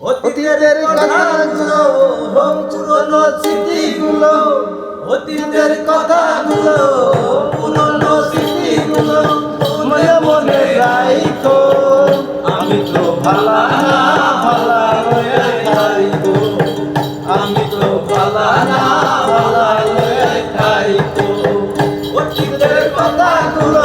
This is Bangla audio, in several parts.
অতীতের কথাগুলো পুরনো স্মৃতিগুলো। অতীতের কথাগুলো পুরনো স্মৃতিগুলো, মনে মনে রাইখো। আমি তো ভালা না ভালা হয়ে খাইবো আমি তো ভালা না ভালা অতীতের কথাগুলো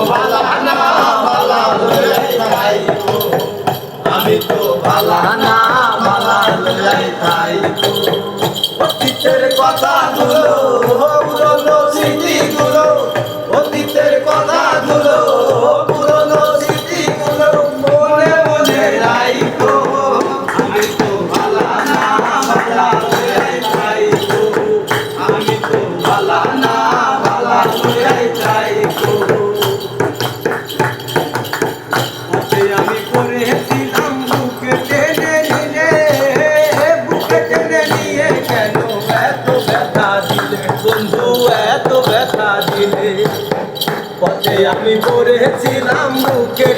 আমি তো ভালা না ভালা লয়ে খাইবো আমি তো ভালা না ভালা অতীতের কথাগুলো পুরনো পথে আমি পড়েছিলাম বুকে